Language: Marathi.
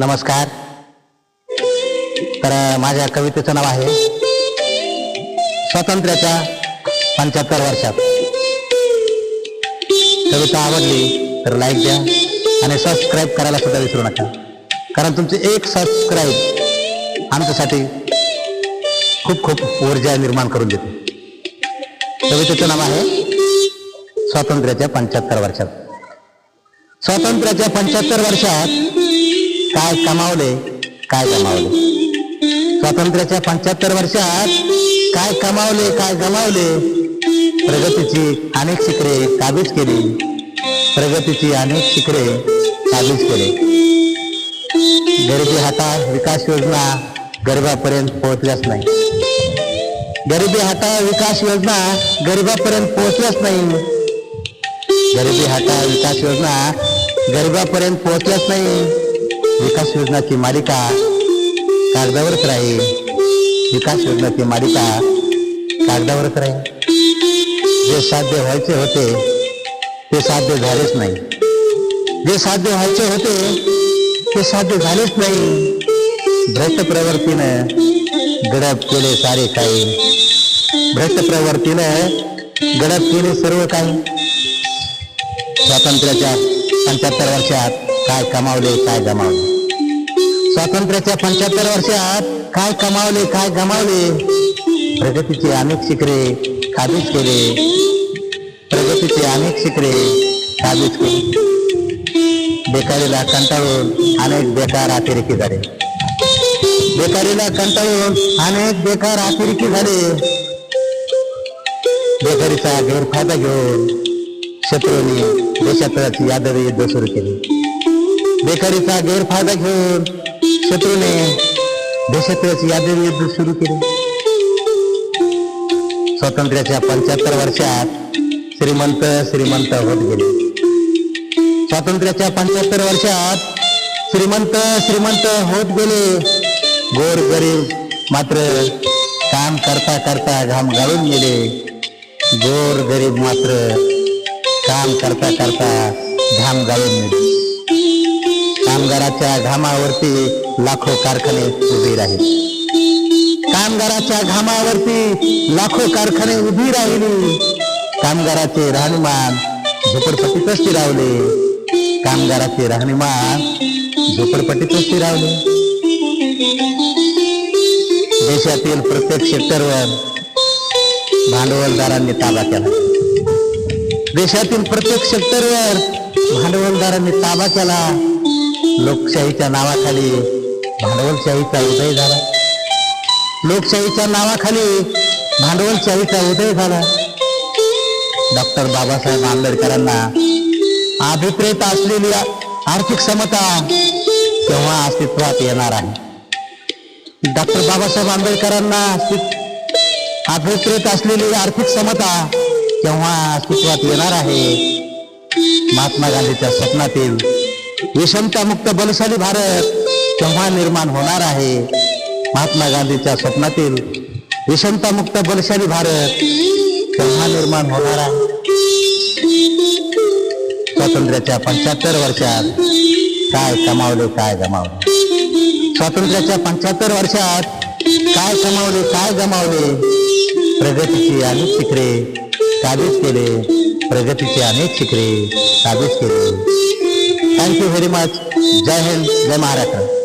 नमस्कार. तर माझ्या कवितेचं नाव आहे स्वातंत्र्याच्या पंच्याहत्तर वर्षात. कविता आवडली तर लाईक द्या आणि सबस्क्राईब करायला सुद्धा विसरू नका. कारण तुमचे एक सबस्क्राईब आमच्यासाठी खूप खूप ऊर्जा निर्माण करून देते. कवितेचं नाव आहे स्वातंत्र्याच्या पंच्याहत्तर वर्षात. स्वातंत्र्याच्या पंच्याहत्तर वर्षात काय कमावले? काय गमावले स्वातंत्र्याच्या पंच्याहत्तर वर्षात काय कमावले काय गमावले? प्रगतीची अनेक शिखरे काबीज केली. प्रगतीची अनेक शिखरे काबीज केले. गरिबी हातात विकास योजना गरिबापर्यंत पोहोचल्याच नाही. गरिबी हाता विकास योजना गरिबापर्यंत पोहोचल्याच नाही. गरिबी हाता विकास योजना गरिबापर्यंत पोहोचल्याच नाही. विकास योजनाची मालिका कागदावरच राहील. विकास योजनाची मालिका कागदावरच राहील. जे साध्य व्हायचे होते ते साध्य झालेच नाही. जे साध्य व्हायचे होते ते साध्य झालेच नाही. भ्रष्ट प्रवृत्तीनं गडप केले सारे काही. भ्रष्ट प्रवृत्तीनं गडप केले सर्व काही. स्वातंत्र्याच्या पंच्याहत्तर वर्षात काय कमावले काय गमावले? स्वातंत्र्याच्या पंच्याहत्तर वर्षात काय कमावले काय गमावले? प्रगतीचे अनेक शिखरे काबीज केले. प्रगतीचे अनेक शिखरे काबीज केले. बेकारीला कंटाळून अनेक बेकार अतिरेकी झाले. बेकारीला कंटाळून अनेक बेकार अतिरेकी झाले. बेकारीचा गैरफायदा घेऊन शत्रूंनी देशाची यादवी युद्ध सुरू केली. बेकारीचा गैरफायदा घेऊन शत्रूने देशाची यादवी युद्ध सुरू केले. स्वातंत्र्याच्या पंच्याहत्तर वर्षात श्रीमंत श्रीमंत होत गेले. स्वातंत्र्याच्या पंच्याहत्तर वर्षात श्रीमंत श्रीमंत होत गेले. गोर गरीब मात्र काम करता करता घाम गाळून गेले. गोर गरीब मात्र काम करता करता घाम गाळून गेले. कामगाराच्या घामावरती लाखो कारखाने उभे राहिले. कामगाराच्या घामावरती लाखो कारखाने उभी राहिली. कामगाराचे राहणीमान झोपडपट्टीतच स्थिरावले. कामगाराचे राहणीमान झोपडपट्टीतच स्थिरावले. देशातील प्रत्येक सेक्टरवर भांडवलदारांनी ताबा केला. देशातील प्रत्येक सेक्टरवर भांडवलदारांनी ताबा केला. लोकशाहीच्या नावाखाली भांडवलशाहीचा उदय झाला. लोकशाहीच्या नावाखाली भांडवलशाहीचा उदय झाला. डॉक्टर बाबासाहेब आंबेडकरांना अभिप्रेत असलेली आर्थिक समता तेव्हा अस्तित्वात येणार आहे? डॉक्टर बाबासाहेब आंबेडकरांना अस्तित्व अभिप्रेत असलेली आर्थिक समता तेव्हा अस्तित्वात येणार आहे? महात्मा गांधीच्या स्वप्नातील विषमता मुक्त बलशाली भारत केव्हा निर्माण होणार आहे? महात्मा गांधीच्या स्वप्नातील विषमता मुक्त बलशाली भारत केव्हा निर्माण होणार आहे? स्वातंत्र्याच्या पंच्याहत्तर वर्षात काय कमावले काय गमावले? स्वातंत्र्याच्या पंच्याहत्तर वर्षात काय कमावले काय गमावले? प्रगतीची अनेक शिखरे काबीज केले प्रगतीचे अनेक शिखरे काबीज केले. थँक्यू व्हेरी मच जय हिंद जय महाराष्ट्र